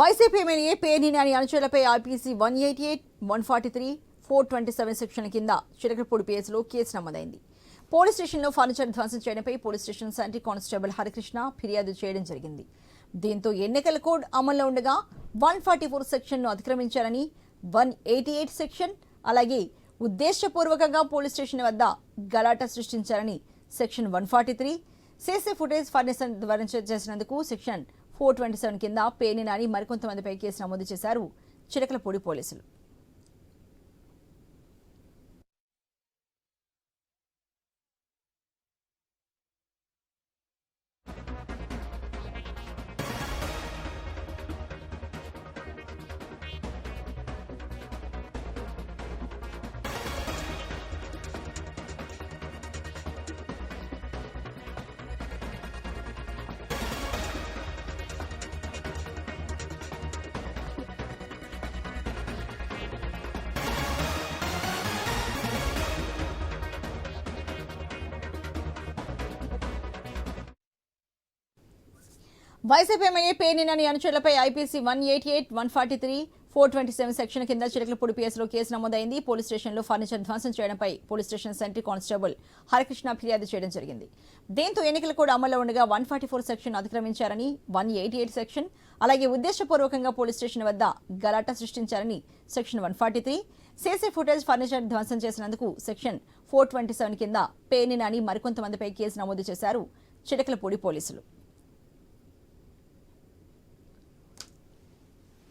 YCP MLA Perni Nani అనుచరులపై IPC one eighty eight one forty three four twenty seven section కింద చిలకపూడి పిఎస్లో కేసు నమోదైంది. Police స్టేషన్లో ఫర్నిచర్ ధ్వంసం చేయడంపై police station sentry constable Harikrishna ఫిర్యాదు చేయడం జరిగింది. దీంతో ఎన్నికల కోడ్ అమల్లో ఉండగా వన్ ఫార్టీ ఫోర్ సెక్షన్ను అతిక్రమించారని వన్ ఎయిటీ ఎయిట్ సెక్షన్ అలాగే ఉద్దేశపూర్వకంగా పోలీస్ స్టేషన్ వద్ద గలాట సృష్టించారని section one forty three. CC footage furniture ద్వారా చేసినందుకు సెక్షన్ ఫోర్ ట్వంటీ సెవెన్ కింద పేని నాని మరికొంతమందిపై కేసు నమోదు చేశారు. చిలకలపూడి పోలీసులు. YCP MLA పేర్నినని అనుచరులపై IPC one eighty eight one forty three four twenty seven section కింద చిలకలపూడి పిఎస్లో కేసు నమోదైంది. పోలీస్ స్టేషన్లో ఫర్నిచర్ ధ్వంసం చేయడంపై police station sentry constable Harikrishna ఫిర్యాదు చేయడం జరిగింది. దీంతో ఎన్నికలు కూడా అమల్లో ఉండగా వన్ ఫార్టీ ఫోర్ సెక్షన్ అతిక్రమించారని వన్ ఎయిటీ ఎయిట్ సెక్షన్ అలాగే ఉద్దేశపూర్వకంగా పోలీస్ స్టేషన్ వద్ద గలాట సృష్టించారని section one forty three. CC footage furniture ధ్వంసం చేసినందుకు సెక్షన్ ఫోర్ ట్వంటీ సెవెన్ కింద పేర్నినాని మరికొంతమందిపై కేసు నమోదు చేశారు చిడకలపూడి పోలీసులు.